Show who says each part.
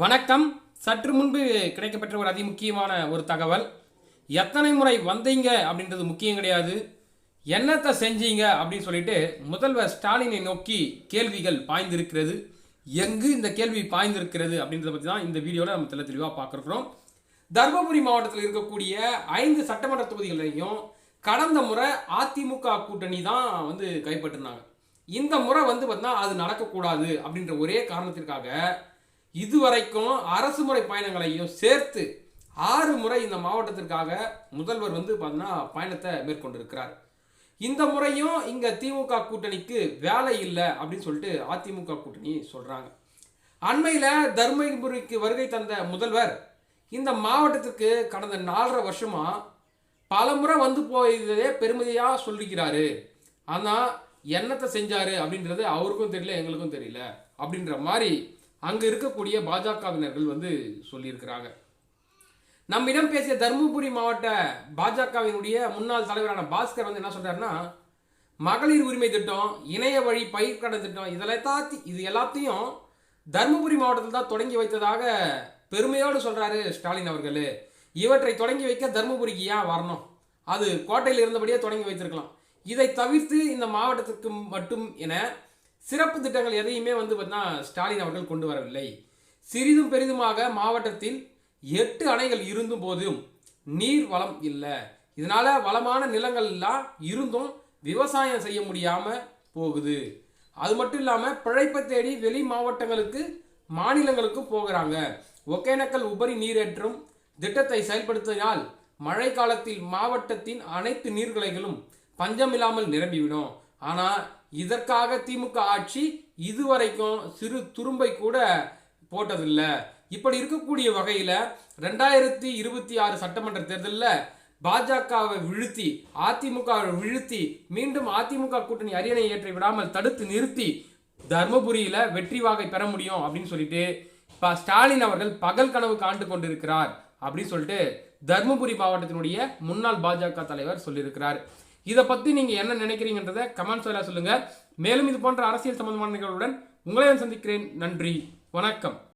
Speaker 1: வணக்கம். சற்று முன்பு கிடைக்கப்பெற்ற ஒரு அதிமுக்கியமான ஒரு தகவல். எத்தனை முறை வந்தீங்க அப்படின்றது முக்கியம் கிடையாது. என்னத்தை செஞ்சீங்க அப்படின்னு சொல்லிட்டு முதல்வர் ஸ்டாலினை நோக்கி கேள்விகள் பாய்ந்திருக்கிறது. எங்கு இந்த கேள்வி பாய்ந்திருக்கிறது அப்படின்றத பற்றி தான் இந்த வீடியோவில் நம்ம தெல தெளிவாக பார்க்குறோம். தருமபுரி மாவட்டத்தில் இருக்கக்கூடிய ஐந்து சட்டமன்ற தொகுதிகளையும் கடந்த முறை அதிமுக கூட்டணி தான் வந்து கைப்பற்றினாங்க. இந்த முறை வந்து பார்த்தீங்கன்னா அது நடக்கக்கூடாது அப்படின்ற ஒரே காரணத்திற்காக இதுவரைக்கும் அரசு முறை பயணங்களையும் சேர்த்து ஆறு முறை இந்த மாவட்டத்திற்காக முதல்வர் வந்து பார்த்தீங்கன்னா பயணத்தை மேற்கொண்டிருக்கிறார். இந்த முறையும் இங்கே திமுக கூட்டணிக்கு வேலை இல்லை அப்படின்னு சொல்லிட்டு அதிமுக கூட்டணி சொல்கிறாங்க அண்மையில் தருமபுரிக்கு வருகை தந்த முதல்வர் இந்த மாவட்டத்திற்கு கடந்த நாலரை வருஷமாக பல முறை வந்து போயதே பெருமதியாக சொல்லிக்கிறாரு. ஆனால் என்னத்தை செஞ்சார் அப்படின்றது அவருக்கும் தெரியல எங்களுக்கும் தெரியல அப்படின்ற மாதிரி அங்கே இருக்கக்கூடிய பாஜகவினர்கள் வந்து சொல்லியிருக்கிறாங்க. நம்மிடம் பேசிய தருமபுரி மாவட்ட பாஜகவினுடைய முன்னாள் தலைவரான பாஸ்கர் வந்து என்ன சொல்றாருன்னா மகளிர் உரிமை திட்டம் இணைய வழி பயிர்க்கடன் திட்டம் இதெல்லாம் இது எல்லாத்தையும் தருமபுரி மாவட்டத்தில் தான் தொடங்கி வைத்ததாக பெருமையோடு சொல்றாரு ஸ்டாலின் அவர்கள். இவற்றை தொடங்கி வைக்க தருமபுரிக்கு ஏன் வரணும்? அது கோட்டையில் இருந்தபடியே தொடங்கி வைத்திருக்கலாம். இதை தவிர்த்து இந்த மாவட்டத்திற்கு மட்டும் என சிறப்பு திட்டங்கள் எதையுமே வந்து பார்த்தீங்கன்னா ஸ்டாலின் அவர்கள் கொண்டு வரவில்லை. சிறிதும் பெரிதுமாக மாவட்டத்தில் எட்டு அணைகள் இருந்தும் போதும் நீர் வளம் இல்லை. இதனால் வளமான நிலங்கள்லாம் இருந்தும் விவசாயம் செய்ய முடியாமல் போகுது. அது மட்டும் இல்லாமல் பிழைப்பை தேடி வெளி மாவட்டங்களுக்கு மாநிலங்களுக்கும் போகிறாங்க. ஒகேனக்கல் உபரி நீரேற்றும் திட்டத்தை செயல்படுத்தினால் மழை காலத்தில் மாவட்டத்தின் அனைத்து நீர்நிலைகளும் பஞ்சமில்லாமல் நிரம்பிவிடும். ஆனால் இதற்காக திமுக ஆட்சி இதுவரைக்கும் சிறு துரும்பை கூட போட்டதில்லை. இப்படி இருக்கக்கூடிய வகையில் ரெண்டாயிரத்தி இருபத்தி ஆறு சட்டமன்ற தேர்தலில் பாஜகவை வீழ்த்தி அதிமுகவை வீழ்த்தி மீண்டும் அதிமுக கூட்டணி அரியணை ஏற்றி விடாமல் தடுத்து நிறுத்தி தர்மபுரியில் வெற்றி வாகை பெற முடியும் அப்படின்னு சொல்லிட்டு இப்போ ஸ்டாலின் அவர்கள் பகல் கனவு காண்டு கொண்டிருக்கிறார் அப்படின்னு சொல்லிட்டு தர்மபுரி மாவட்டத்தினுடைய முன்னாள் பாஜக தலைவர் சொல்லியிருக்கிறார். இதை பற்றி நீங்கள் என்ன நினைக்கிறீங்கன்றத கமெண்ட்ஸ் சொல்லுங்க. மேலும் இது போன்ற அரசியல் சம்பந்தமான நிகழ்வுடன் உங்களையும் சந்திக்கிறேன். நன்றி. வணக்கம்.